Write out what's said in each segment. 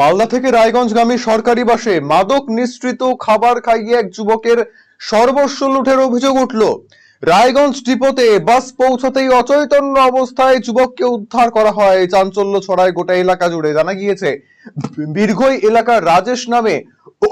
মালদা থেকে রায়গঞ্জগামী সরকারি বাসে মাদক নিঃসৃত খাবার খাইয়ে এক যুবকের সর্বস্ব লুঠের অভিযোগ উঠল। রায়গঞ্জ ডিপোতে বাস পৌঁছাতেই অচৈতন্য অবস্থায় যুবককে উদ্ধার করা হয়। চাঞ্চল্য ছড়ায় গোটা এলাকা জুড়ে। জানা গিয়েছে বীরঘই এলাকার রাজেশ নামে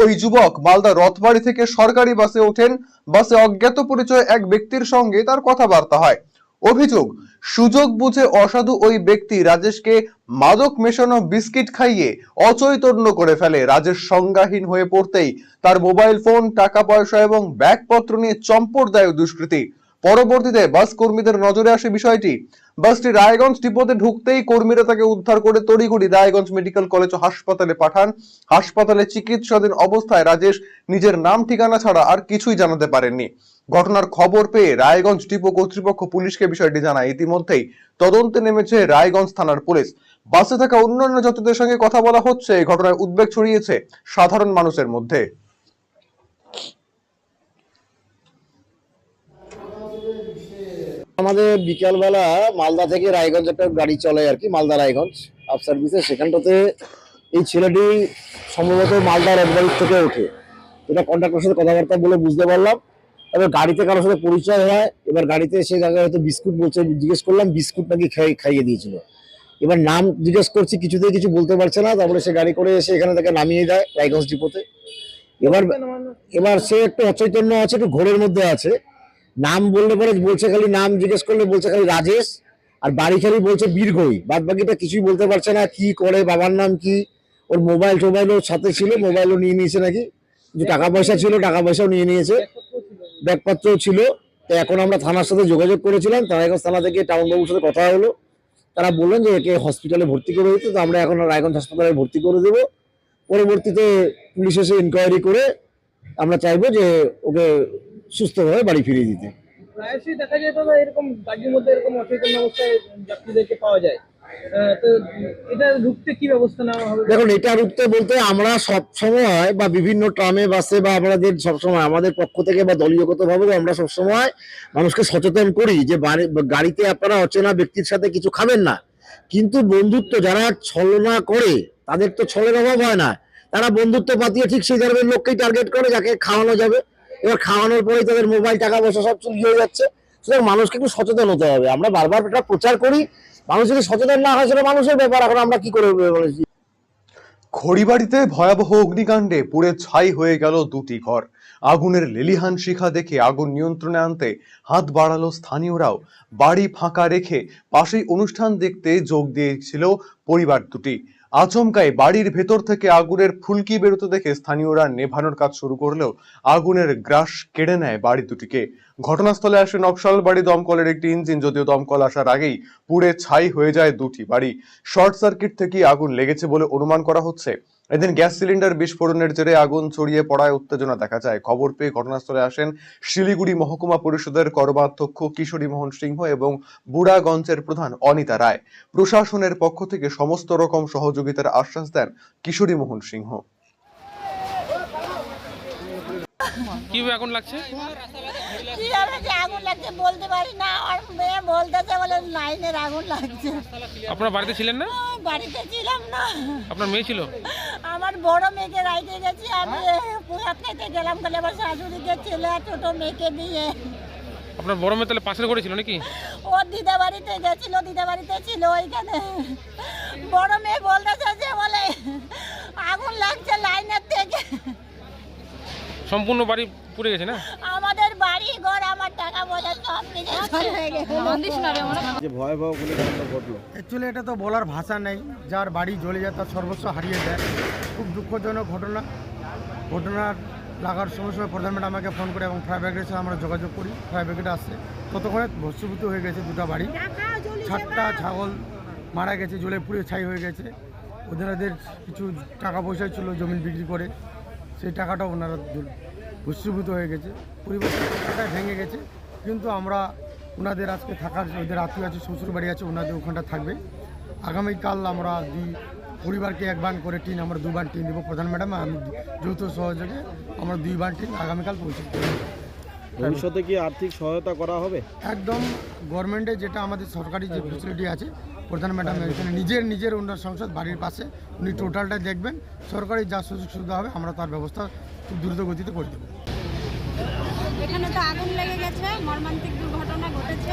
ওই যুবক মালদা রথবাড়ি থেকে সরকারি বাসে ওঠেন। বাসে অজ্ঞাত পরিচয় এক ব্যক্তির সঙ্গে তার কথাবার্তা হয়। অভিযোগ, সুযোগ বুঝে অসাধু ওই ব্যক্তি রাজেশকে মাদক মেশানো বিস্কিট খাইয়ে অচৈতন্য করে ফেলে। রাজেশ সংজ্ঞাহীন হয়ে পড়তেই তার মোবাইল ফোন, টাকা পয়সা এবং ব্যাগপত্র নিয়ে চম্পট দেয় দুষ্কৃতী। পরবর্তীতে বাস কর্মীদের নজরে আসে বিষয়টি। বাসটি রায়গঞ্জ ডিপোতে ঢুকতেই কর্মীরা তাকে উদ্ধার করে তড়িঘড়ি রায়গঞ্জ মেডিকেল কলেজ হাসপাতালে পাঠান। হাসপাতালে চিকিৎসাধীন অবস্থায় রাজেশ নিজের নাম, ঠিকানা ছাড়া আর কিছুই জানাতে পারেননি। ঘটনার খবর পেয়ে রায়গঞ্জ ডিপো কর্তৃপক্ষ পুলিশকে বিষয়টি জানায়। ইতিমধ্যেই তদন্তে নেমেছে রায়গঞ্জ থানার পুলিশ। বাসে থাকা অন্যান্য যাত্রীদের সঙ্গে কথা বলা হচ্ছে। ঘটনায় উদ্বেগ ছড়িয়েছে সাধারণ মানুষের মধ্যে। আমাদের বিকালবেলা মালদা থেকে রায়গঞ্জ একটা গাড়ি চলে আর কি, মালদা রায়গঞ্জ আপ সার্ভিসে। সেখানটাতে এই ছেলেটি সম্ভবত মালদা রথবাড়ির থেকে ওঠে। এটা কন্ট্রাক্টরের সাথে কথাবার্তা বলে বুঝতে পারলাম। এবার গাড়িতে কারোর সাথে পরিচয় হয়, এবার গাড়িতে সে জায়গায় হয়তো বিস্কুট বলছে, জিজ্ঞেস করলাম, বিস্কুট নাকি খাই খাইয়ে দিয়েছিল। এবার নাম জিজ্ঞেস করছি, কিছুতেই কিছু বলতে পারছে না, তারপরে সে গাড়ি করে এসে এখানে তাকে নামিয়ে দেয় রায়গঞ্জ ডিপোতে। এবার এবার সে একটু অচৈতন্য আছে, একটু ঘোরের মধ্যে আছে। নাম বললে পরে বলছে খালি নাম জিজ্ঞেস করলে বলছে খালি রাজেশ, আর বাড়ি খালি বলছে বীরগই। বাদ বাকিটা কিছুই বলতে পারছে না, কি করে, বাবার নাম কি? ওর মোবাইল টোবাইলও সাথে ছিল মোবাইলও নিয়ে নিয়েছে নাকি? যে টাকা পয়সা ছিল, টাকা পয়সাও নিয়ে নিয়েছে। ব্যাগপত্রও ছিল। তো এখন আমরা থানার সাথে যোগাযোগ করেছিলাম তারাগঞ্জ থানা থেকে টাউন বাবুর সাথে কথা হলো। তারা বললেন যে একে হসপিটালে ভর্তি করে দিতে, তো আমরা এখন রায়গঞ্জ হাসপাতালে ভর্তি করে দেবো। পরবর্তীতে পুলিশ এসে ইনকোয়ারি করে আমরা চাইব যে ওকে সুস্থভাবে বাড়ি ফিরিয়ে দিতে। প্রায়শই দেখা যায় দাদা এরকম গাড়ির মধ্যে এরকম অচেতন অবস্থায় যাত্রীদেরকে পাওয়া যায়। আহ, তো এটা ঢুকতে কি ব্যবস্থা নেওয়া হবে? দেখুন এটা রুখতে বলতে আমরা সব সময় বা বিভিন্ন ট্রামে বাসে বা আমাদের সব সময় আমাদের পক্ষ থেকে বা দলীয়গত ভাবে আমরা সব সময় মানুষকে সচেতন করি যে বাড়ি- গাড়িতে আপনারা অচেনা ব্যক্তির সাথে কিছু খাবেন না। কিন্তু বন্ধুত্ব যারা ছলনা করে তাদের তো ছলের অভাব হয় না। তারা বন্ধুত্ব পাতিয়ে ঠিক সেই ধরনের লোককেই টার্গেট করে যাকে খাওয়ানো যাবে। এবার খাওয়ানোর পরেই তাদের মোবাইল টাকা পয়সা সব চুরি হয়ে যাচ্ছে। সুতরাং মানুষকে একটু সচেতন হতে হবে। আমরা বারবার এটা প্রচার করি। মানুষ যদি সচেতন না হয়, সেটা মানুষের ব্যাপার। এখন আমরা কি করে বলেছি? খড়িবাড়িতে ভয়াবহ অগ্নিকাণ্ডে পুড়ে ছাই হয়ে গেল দুটি ঘর। আগুনের লেলিহান শিখা দেখে আগুন নিয়ন্ত্রণে আনতে হাত বাড়ালো স্থানীয়রাও। বাড়ি ফাঁকা রেখে পাশেই অনুষ্ঠান দেখতে যোগ দিয়েছিল পরিবার দুটি। আচমকায় বাড়ির ভেতর থেকে আগুনের ফুলকি বেরোতে দেখে স্থানীয়রা নেভানোর কাজ শুরু করলেও আগুনের গ্রাস কেড়ে নেয় বাড়ি দুটিকে। ঘটনাস্থলে আসে নকশাল বাড়ি দমকলের একটি ইঞ্জিন, যদিও দমকল আসার আগেই পুড়ে ছাই হয়ে যায় দুটি বাড়ি। শর্ট সার্কিট থেকে আগুন লেগেছে বলে অনুমান করা হচ্ছে। এদিন গ্যাস সিলিন্ডার বিস্ফোরণের জেরে আগুন ছড়িয়ে পড়ায় উত্তেজনা দেখা যায়। খবর পেয়ে ঘটনাস্থলে আসেন শিলিগুড়ি মহকুমা পরিষদের কর্মাধ্যক্ষ কিশোরী মোহন সিংহ এবং বুড়াগঞ্জের প্রধান অনিতা রায়। প্রশাসনের পক্ষ থেকে সমস্ত রকম সহযোগিতার আশ্বাস দেন কিশোরী মোহন সিংহ। কীভাবে আগুন লাগছে? কীভাবে যে আগুন লাগছে বলতে পারি না। আর মেয়ে বলতেছে বলে লাইনের আগুন লাগছে। আপনার বাড়িতে ছিলেন না? বাড়িতে ছিলাম না। আপনার মেয়ে ছিল? আমার বড় মেয়েকে রাইতে গেছি আমি পুরাত গেলাম বলে আমার শাশুড়িকে ছেলে ছোট মেয়েকে নিয়ে। আপনার বড় মেয়ে তাহলে পাশের ঘরে ছিল নাকি? ও দিদা বাড়িতে গেছিল দিদা বাড়িতে ছিল ওইখানে। বড় মেয়ে বলতেছে যে বলে আগুন লাগছে লাইনের থেকে। সম্পূর্ণ বাড়ি পুড়ে গেছে না? আমাদের বাড়ি ঘর আমার টাকা পয়সা সব কিছু চলে হয়ে গেছে। যে ভয়াবহ গুলিকাণ্ড ঘটলো। অ্যাকচুয়ালি এটা তো বলার ভাষা নেই। যার বাড়ি জ্বলে যায় তার সর্বস্ব হারিয়ে দেয় খুব দুঃখজনক ঘটনা। ঘটনার লাগার সময় সময় প্রধান ম্যাডাম আমাকে ফোন করে এবং ফায়ার ব্রিগেডের সাথে আমরা যোগাযোগ করি। ফায়ার ব্রিগেড আসছে। ততক্ষণে ভস্মীভূত হয়ে গেছে দুটো বাড়ি। সাতটা ছাগল মারা গেছে জ্বলে পুড়ে ছাই হয়ে গেছে। ওদের ওদের কিছু টাকা পয়সা ছিল জমি বিক্রি করে। সেই টাকাটাও ওনারা ভস্মীভূত হয়ে গেছে। পরিবারটা ভেঙে গেছে। কিন্তু আমরা ওনাদের আজকে থাকার, ওদের আত্মীয় আছে শ্বশুর বাড়ি আছে, ওনাদের ওখানটা থাকবে। আগামীকাল আমরা দুই পরিবারকে এক বান করে টিন, আমরা দু বান টিন দেবো। প্রধান ম্যাডাম, আমি যৌথ সহযোগে আমরা দুই বান টিন আগামীকাল পৌঁছে। ভবিষ্যতে কি আর্থিক সহায়তা করা হবে? একদম গভর্নমেন্টে যেটা আমাদের সরকারি যে ফেসিলিটি আছে প্রধান ম্যাডাম এখানে নিজের নিজের উন্নয়ন সংসদ বাড়ির পাশে উনি টোটালটা দেখবেন সরকারি যা সুযোগ সুবিধা হবে আমরা তার ব্যবস্থা খুব দ্রুত গতিতে করে দেবো। এখানে তো আগুন লেগে গেছে মর্মান্তিক দুর্ঘটনা ঘটেছে।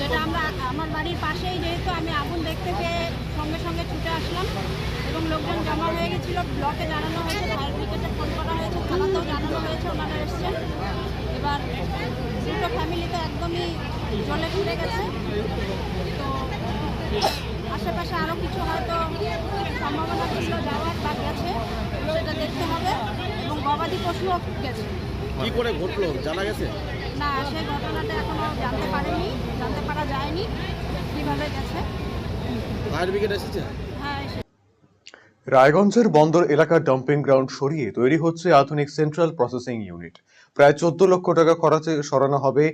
যেটা আমরা আমার বাড়ির পাশেই যেহেতু আমি আগুন দেখতে পেয়ে সঙ্গে সঙ্গে ছুটে আসলাম এবং লোকজন জমা হয়ে গেছিল ব্লকে জানানো হয়েছে ফায়ার ব্রিগেডে ফোন করা হয়েছে থানাতেও জানানো হয়েছে ওনারা এসছেন এবার দুটো ফ্যামিলি তো একদমই জলে ফিরে গেছে। তো আশেপাশে আরও কিছু হয়তো সম্ভাবনা ছিল যাওয়ার বা গেছে সেটা দেখতে হবে। এবং গবাদি পশুও গেছে। কি করে ঘটলো? জানা গেছে? না সেই ঘটনাটা এখনও জানতে পারেনি জানতে পারা যায়নি কীভাবে গেছে। ফায়ার ব্রিগেড এসেছে? হ্যাঁ রায়গঞ্জের বন্দর এলাকার ডাম্পিং গ্রাউন্ড সরিয়ে তৈরি হচ্ছে আধুনিক সেন্ট্রাল প্রসেসিং ইউনিট প্রায় চোদ্দ লক্ষ টাকা খরচে সরানো হবে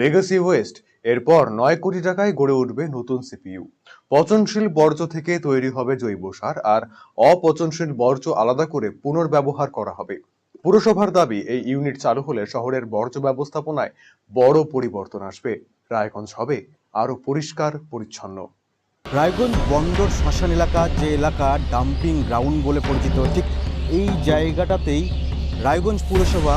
লেগাসি ওয়েস্ট এরপর নয় কোটি টাকায় গড়ে উঠবে নতুন সিপিইউ পচনশীল বর্জ্য থেকে তৈরি হবে জৈব সার আর অপচনশীল বর্জ্য আলাদা করে পুনর্ব্যবহার করা হবে। পুরসভার দাবি, এই ইউনিট চালু হলে শহরের বর্জ্য ব্যবস্থাপনায় বড় পরিবর্তন আসবে। রায়গঞ্জ হবে আরও পরিষ্কার, পরিচ্ছন্ন। রায়গঞ্জ বন্দর শ্মশান এলাকা যে এলাকা ডাম্পিং গ্রাউন্ড বলে পরিচিত, ঠিক এই জায়গাটাতেই রায়গঞ্জ পুরসভা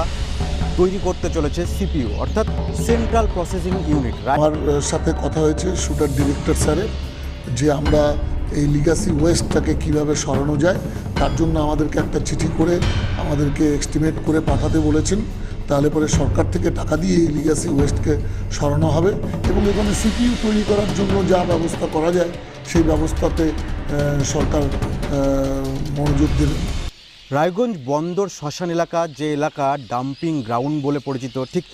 তৈরি করতে চলেছে সিপিইউ, অর্থাৎ সেন্ট্রাল প্রসেসিং ইউনিট। আমার সাথে কথা হয়েছে শুটার ডিরেক্টর স্যারের, যে আমরা এই লিগাসি ওয়েস্টটাকে কীভাবে সরানো যায়, তার জন্য আমাদেরকে একটা চিঠি করে আমাদেরকে এস্টিমেট করে পাঠাতে বলেছেন। তাহলে পরে সরকার থেকে টাকা দিয়ে এই লিগাসি ওয়েস্টকে সরানো হবে এবং এখানে সিপিইউ তৈরি করার জন্য যা ব্যবস্থা করা যায়, সেই ব্যবস্থাতে সরকার মনোযোগ দেবেন। রায়গঞ্জ বন্দর শ্মশান এলাকা যে এলাকা ডাম্পিং গ্রাউন্ড বলে পরিচিত, ঠিক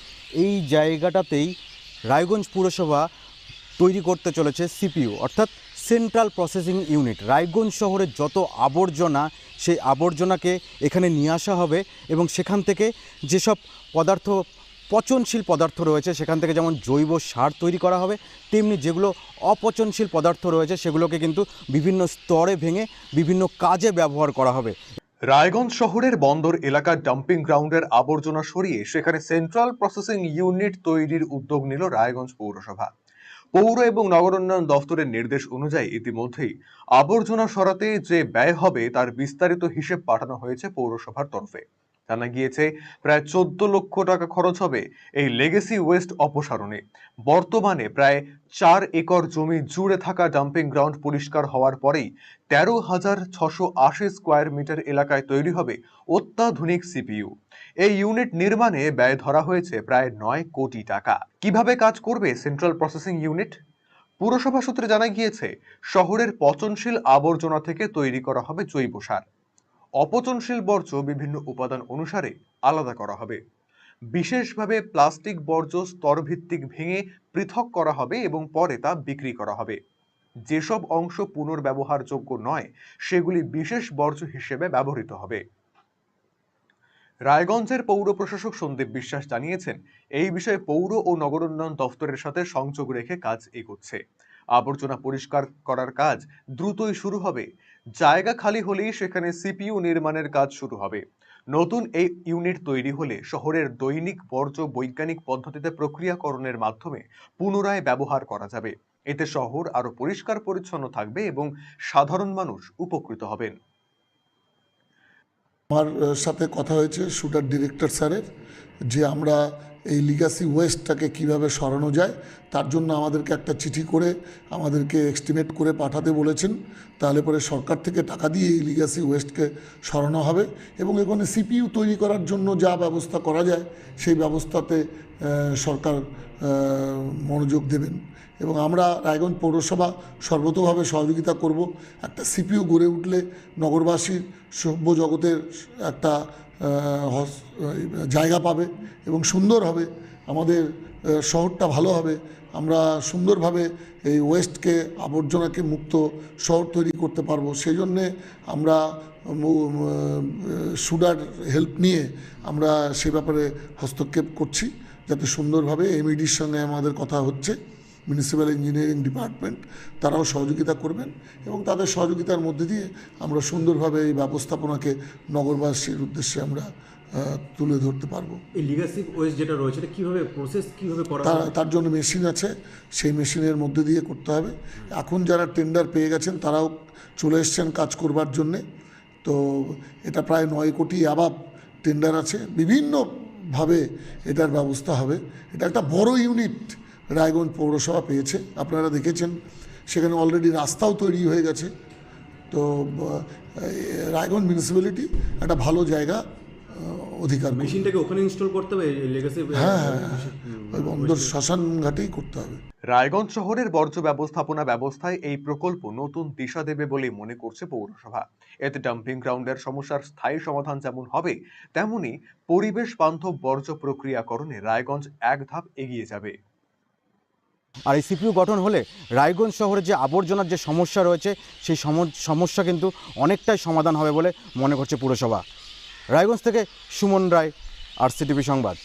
এই জায়গাটাতেই রায়গঞ্জ পুরসভা তৈরি করতে চলেছে সিপিইউ, অর্থাৎ সেন্ট্রাল প্রসেসিং ইউনিট। রায়গঞ্জ শহরের যত আবর্জনা, সেই আবর্জনাকে এখানে নিয়ে আসা হবে এবং সেখান থেকে যেসব পদার্থ, পচনশীল পদার্থ রয়েছে, সেখান থেকে যেমন জৈব সার তৈরি করা হবে, তেমনি যেগুলো অপচনশীল পদার্থ রয়েছে, সেগুলোকে কিন্তু বিভিন্ন স্তরে ভেঙে বিভিন্ন কাজে ব্যবহার করা হবে। রায়গঞ্জ শহরের বন্দর এলাকার ডাম্পিং গ্রাউন্ডের আবর্জনা সরিয়ে সেখানে সেন্ট্রাল প্রসেসিং ইউনিট তৈরির উদ্যোগ নিল রায়গঞ্জ পৌরসভা। পৌর এবং নগর উন্নয়ন দফতরের নির্দেশ অনুযায়ী ইতিমধ্যেই আবর্জনা সরাতে যে ব্যয় হবে তার বিস্তারিত হিসেব পাঠানো হয়েছে পৌরসভার তরফে। জানা গিয়েছে, প্রায় চোদ্দ লক্ষ টাকা খরচ হবে এই লেগেসি ওয়েস্ট অপসারণে। বর্তমানে প্রায় চার একর জমি জুড়ে থাকা ডাম্পিং গ্রাউন্ড পরিষ্কার হওয়ার পরেই তেরো হাজার ছশো আশি স্কোয়ার মিটার এলাকায় তৈরি হবে অত্যাধুনিক সিপিইউ এই ইউনিট নির্মাণে ব্যয় ধরা হয়েছে প্রায় নয় কোটি টাকা। কীভাবে কাজ করবে সেন্ট্রাল প্রসেসিং ইউনিট পুরসভা সূত্রে জানা গিয়েছে, শহরের পচনশীল আবর্জনা থেকে তৈরি করা হবে জৈব সার। অপচনশীল বর্জ্য বিভিন্ন উপাদান অনুসারে আলাদা করা হবে। বিশেষভাবে প্লাস্টিক বর্জ্য স্তরভিত্তিক ভেঙে পৃথক করা হবে এবং পরে তা বিক্রি করা হবে। যেসব অংশ পুনর্ব্যবহারযোগ্য নয়, সেগুলি বিশেষ বর্জ্য হিসেবে ব্যবহৃত হবে। রায়গঞ্জের পৌর প্রশাসক সন্দীপ বিশ্বাস জানিয়েছেন, এই বিষয়ে পৌর ও নগর উন্নয়ন দফতরের সাথে সংযোগ রেখে কাজ এগোচ্ছে। আবর্জনা পরিষ্কার করার কাজ দ্রুতই শুরু হবে। জায়গা খালি হলেই সেখানে সিপিইউ নির্মাণের কাজ শুরু হবে। নতুন এই ইউনিট তৈরি হলে শহরের দৈনিক বর্জ্য বৈজ্ঞানিক পদ্ধতিতে প্রক্রিয়াকরণের মাধ্যমে পুনরায় ব্যবহার করা যাবে। এতে শহর আরও পরিষ্কার পরিচ্ছন্ন থাকবে এবং সাধারণ মানুষ উপকৃত হবেন। আমার সাথে কথা হয়েছে শুটার ডিরেক্টর স্যারের, যে আমরা এই লিগাসি ওয়েস্টটাকে কীভাবে সরানো যায়, তার জন্য আমাদেরকে একটা চিঠি করে আমাদেরকে এস্টিমেট করে পাঠাতে বলেছেন। তাহলে পরে সরকার থেকে টাকা দিয়ে এই লিগাসি ওয়েস্টকে সরানো হবে এবং এখানে সিপিইউ তৈরি করার জন্য যা ব্যবস্থা করা যায়, সেই ব্যবস্থাতে সরকার মনোযোগ দেবেন। এবং আমরা রায়গঞ্জ পৌরসভা সর্বতোভাবে সহযোগিতা করব। একটা সিপিইউ গড়ে উঠলে নগরবাসীর সভ্য জগতের একটা জায়গা পাবে এবং সুন্দর হবে। আমাদের শহরটা ভালো হবে। আমরা সুন্দরভাবে এই ওয়েস্টকে, আবর্জনাকে মুক্ত শহর তৈরি করতে পারব। সেই জন্যে আমরা সুডার হেল্প নিয়ে আমরা সে ব্যাপারে হস্তক্ষেপ করছি, যাতে সুন্দরভাবে এমইডির সঙ্গে আমাদের কথা হচ্ছে। মিউনিসিপ্যাল ইঞ্জিনিয়ারিং ডিপার্টমেন্ট তারাও সহযোগিতা করবেন এবং তাদের সহযোগিতার মধ্যে দিয়ে আমরা সুন্দরভাবে এই ব্যবস্থাপনাকে নগরবাসীর উদ্দেশ্যে আমরা তুলে ধরতে পারব। এই লিগাসি ওয়েস্ট যেটা রয়েছে এটা কীভাবে প্রসেস কীভাবে করা তার তার জন্য মেশিন আছে সেই মেশিনের মধ্যে দিয়ে করতে হবে। এখন যারা টেন্ডার পেয়ে গেছেন তারাও চলে এসছেন কাজ করবার জন্যে। তো এটা প্রায় নয় কোটি আবাব টেন্ডার আছে। বিভিন্নভাবে এটার ব্যবস্থা হবে। এটা একটা বড় ইউনিট রায়গঞ্জ পৌরসভা পেয়েছে। আপনারা দেখেছেন সেখানে অলরেডি রাস্তাও তৈরি হয়ে গেছে। তো রায়গঞ্জ মিউনিসিপ্যালিটি একটা ভালো জায়গা অধিকার মেশিনটাকে ওখানে ইনস্টল করতে হবে লেগাসি হ্যাঁ হ্যাঁ হ্যাঁ ওই বন্দর শ্মশান ঘাটেই করতে হবে। রায়গঞ্জ শহরের বর্জ্য ব্যবস্থাপনা ব্যবস্থায় এই প্রকল্প নতুন দিশা দেবে বলে মনে করছে পৌরসভা। এতে ডাম্পিং গ্রাউন্ডের সমস্যার স্থায়ী সমাধান যেমন হবে তেমনি পরিবেশ বান্ধব বর্জ্য প্রক্রিয়াকরণে রায়গঞ্জ এক ধাপ এগিয়ে যাবে। আর এই সিপিইউ গঠন হলে রায়গঞ্জ শহরের যে আবর্জনার যে সমস্যা রয়েছে, সেই সম- সমস্যা কিন্তু অনেকটাই সমাধান হবে বলে মনে করছে পুরসভা। রায়গঞ্জ থেকে সুমন রায়, আর সিটিভি সংবাদ।